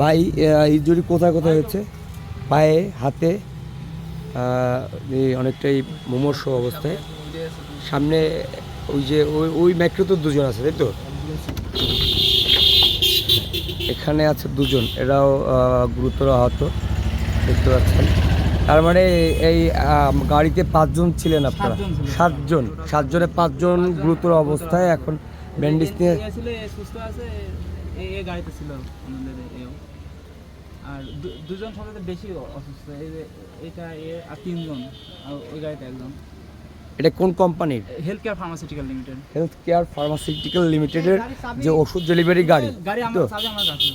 ভাই ইঞ্জুরি কোথায় কোথায় হয়েছে পায়ে হাতে অনেকটাই মুমর্ষ অবস্থায়। সামনে ওই যে ওই ওই ম্যাক্রো তো দুজন আছে তাই তো? এখানে আছে দুজন এরাও গুরুতর আহত দেখতে পাচ্ছেন। তার মানে এই গাড়িতে পাঁচজন ছিলেন আপনারা? সাতজন সাতজনে পাঁচজন গুরুতর অবস্থায় এখন ব্যান্ডেজ নিয়ে এই এই গাড়িতে ছিল আমাদের এও। আর দুজন সবচেয়ে বেশি অসুস্থ এই যে এটা এ আর তিনজন আর ওই গাড়িতে একজন। এটা কোন কোম্পানির? Health care pharmaceutical limited health care pharmaceutical লিমিটেডের যে ওষুধ ডেলিভারি গাড়ি গাড়ি আমার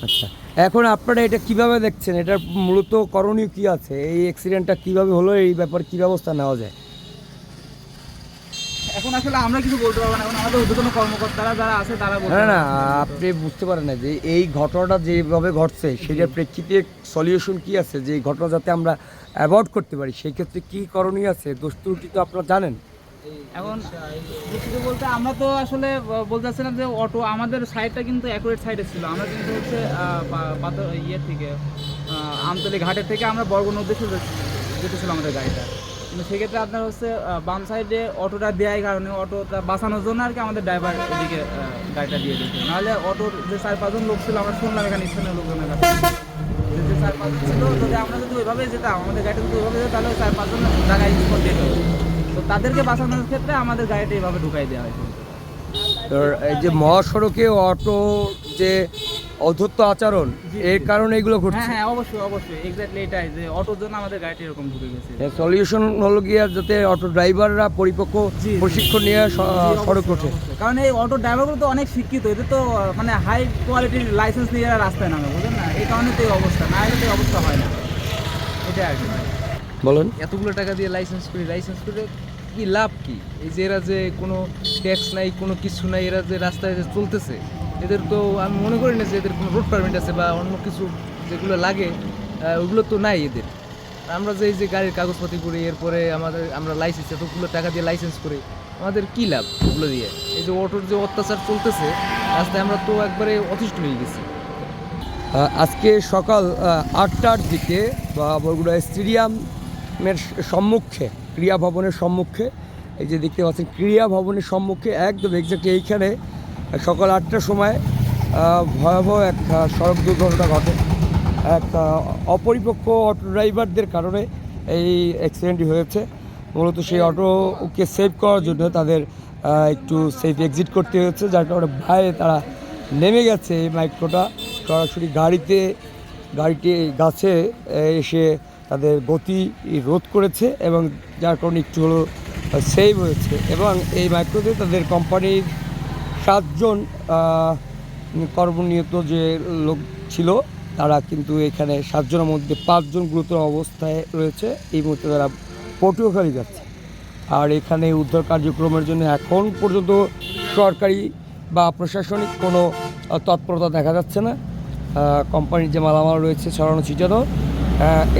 আচ্ছা। এখন আপনারা এটা কীভাবে দেখছেন? এটার মূলত করণীয় কি আছে? এই অ্যাক্সিডেন্টটা কীভাবে হলো? এই ব্যাপারে কি ব্যবস্থা নেওয়া যায়? এখন আসলে আমরা কিছু বলতে পারব না এখন আমাদের ঊর্ধ্বতন কর্মকর্তারা যারা আছে তারা না না আপনি বুঝতে পারেন না যে এই ঘটনাটা যেভাবে ঘটছে সেটার প্রেক্ষিতে সলিউশন কি আছে যে এই ঘটনা যাতে আমরা অ্যাভয়েড করতে পারি সেই ক্ষেত্রে কি করণীয় আছে দোষ ত্রুটি তো আপনারা জানেন। এখন কিছু বলতে আমরা তো আসলে বলতে চাচ্ছিলাম যে অটো আমাদের সাইডটা কিন্তু অ্যাকুরেট সাইডে ছিল। আমরা কিন্তু হচ্ছে ইয়ে থেকে আমতলী ঘাটের থেকে আমরা বর্গন উদ্দেশ্যে যেতেছিল আমাদের গাড়িটা। সেক্ষেত্রে আপনার হচ্ছে বাম সাইডে অটোটা দেওয়ার কারণে অটোটা বাঁচানোর জন্য আর কি আমাদের ড্রাইভার এদিকে গাড়িটা দিয়ে দিয়েছে। নাহলে অটোর যে চার পাঁচজন লোক ছিল, আমরা শুনলাম এখানে স্থানীয় লোকজনের কাছে। যে চার পাঁচজন ছিল, যদি আমরা যদি আমাদের গাড়িটা যদি যেত, তাহলে চার পাঁচজন হতো। তো তাদেরকে বাঁচানোর ক্ষেত্রে আমাদের গাড়িটা দেওয়া এই যে মহাসড়কে অটো যে অধত্ত আচরণ এর কারণে এগুলো হ্যাঁ ঘটছে। হ্যাঁ অবশ্যই অবশ্যই এক্স্যাক্টলি এটাই যে অটোর জন্য আমাদের গাড়িটা এরকম ঢুকে গেছে। সলিউশন হলো গিয়ে যাতে অটো ড্রাইভাররা পরিপক্ক। প্রশিক্ষণ নিয়ে সড়ক ওঠে। কারণ এই অটো ড্রাইভারগুলো তো অনেক শিক্ষিত এদের তো মানে হাই কোয়ালিটির লাইসেন্স নিয়ে এরা রাস্তায় নামে বুঝলেন না? এই কারণে তো এই অবস্থা না হলে তো এই অবস্থা হয় না। এটাই আর কি। বলেন। এতগুলো টাকা দিয়ে লাইসেন্স করি লাইসেন্স করে কি লাভ কি? এই যে এরা যে কোনো ট্যাক্স নাই কোনো কিছু নাই এরা যে রাস্তায় চলতেছে এদের তো আমি মনে করি না যে এদের কোনো রোড পারমিট আছে বা অন্য কিছু যেগুলো লাগে ওগুলো তো নাই এদের। আমরা যে এই যে গাড়ির কাগজপাতি করি, এরপরে আমাদের, আমরা লাইসেন্স এতগুলো টাকা দিয়ে লাইসেন্স করি, আমাদের কী লাভ ওগুলো দিয়ে? এই যে অটোর যে অত্যাচার চলতেছে, রাস্তায় আমরা তো একবারে অতিষ্ঠ হয়ে গেছি। আজকে সকাল আটটার দিকে বা বরগুড়া স্টেডিয়ামের সম্মুখে ক্রিয়া ভবনের সম্মুখে, এই যে দেখতে পাচ্ছেন ক্রিয়া ভবনের সম্মুখে, একদম এক্সাক্টলি এইখানে সকাল আটটার সময় ভয়াবহ এক সড়ক দুর্ঘটনা ঘটে। এক অপরিপক্ক অটো ড্রাইভারদের কারণে এই অ্যাক্সিডেন্টটি হয়েছে। মূলত সেই অটোকে সেভ করার জন্য তাদের একটু সেফ এক্সিট করতে হয়েছে, যার কারণে ভয়ে তারা নেমে গেছে এই মাইক্রোটা সরাসরি গাড়িতে, গাড়িটি গাছে এসে তাদের গতি রোধ করেছে এবং যার কারণে একটু হলো সেভ হয়েছে। এবং এই মাইক্রোতে তাদের কোম্পানির সাতজন কর্মনিয়ত যে লোক ছিল, তারা কিন্তু এখানে সাতজনের মধ্যে পাঁচজন গুরুতর অবস্থায় রয়েছে। এই মুহূর্তে তারা পটুয়াখালী যাচ্ছে। আর এখানে উদ্ধার কার্যক্রমের জন্য এখন পর্যন্ত সরকারি বা প্রশাসনিক কোনো তৎপরতা দেখা যাচ্ছে না। কোম্পানির যে মালামাল রয়েছে, ছড়ানো ছিটানো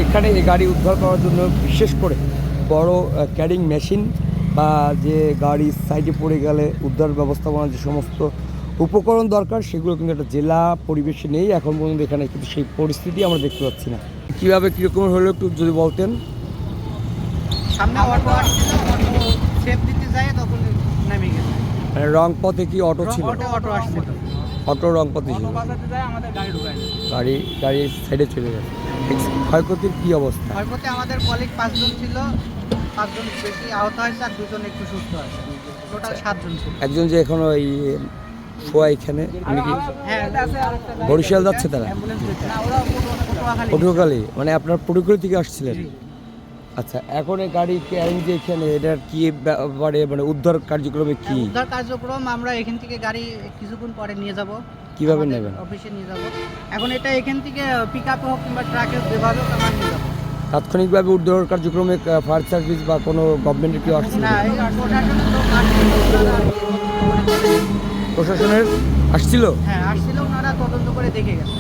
এখানে এই গাড়ি উদ্ধার করার জন্য বিশেষ করে বড় ক্যারিং মেশিন বা যে গাড়ি সাইডে পড়ে গেলে উদ্ধার ব্যবস্থাপনা যে সমস্ত উপকরণ দরকার সেগুলো কিন্তু একটা জেলা পরিবেশে নেই এখন পর্যন্ত এখানে কিন্তু সেই পরিস্থিতি আমরা দেখতে পাচ্ছি না। কীভাবে কীরকম হলো একটু যদি বলতেন? সামনে অটো আসছিল অটো সেফ দিতে যায় তখন নেমে গেছে। মানে রং পথে কি অটো ছিল? অটো আসছিল। অটো রং পথে ছিল। গাড়ি গাড়ি গাড়ি সাইডে চলে গেছে। ক্ষয়ক্ষতির কি অবস্থা? ক্ষয়ক্ষতি আমাদের কলিগ পাঁচজন ছিল পাঁচজন বেশি আহত হয়েছে আর দুজন একটু সুস্থ টোটাল সাতজন ছিল। একজন যে এখনও এই শোয়া এখানে হ্যাঁ বরিশাল যাচ্ছে তারা? পটুয়াখালী। মানে আপনার পটুয়াখালী থেকে আসছিলেন? আচ্ছা এখন এই গাড়ি ক্যারিং যে এখানে এটার কি ব্যাপারে মানে উদ্ধার কার্যক্রমে কি? উদ্ধার কার্যক্রম আমরা এখান থেকে গাড়ি কিছুক্ষণ পরে নিয়ে যাব। কীভাবে নেবেন? অফিসে নিয়ে যাব। এখন এটা এখান থেকে পিক আপে হোক কিংবা ট্রাকে যেভাবে হোক আমরা নিয়ে যাব। তাৎক্ষণিকভাবে উদ্ধার কার্যক্রমে ফায়ার সার্ভিস বা কোনো গভর্নমেন্টের কেউ আসছে প্রশাসনের আসছিল? হ্যাঁ আসছিল, ওনারা তদন্ত করে দেখে গেছে।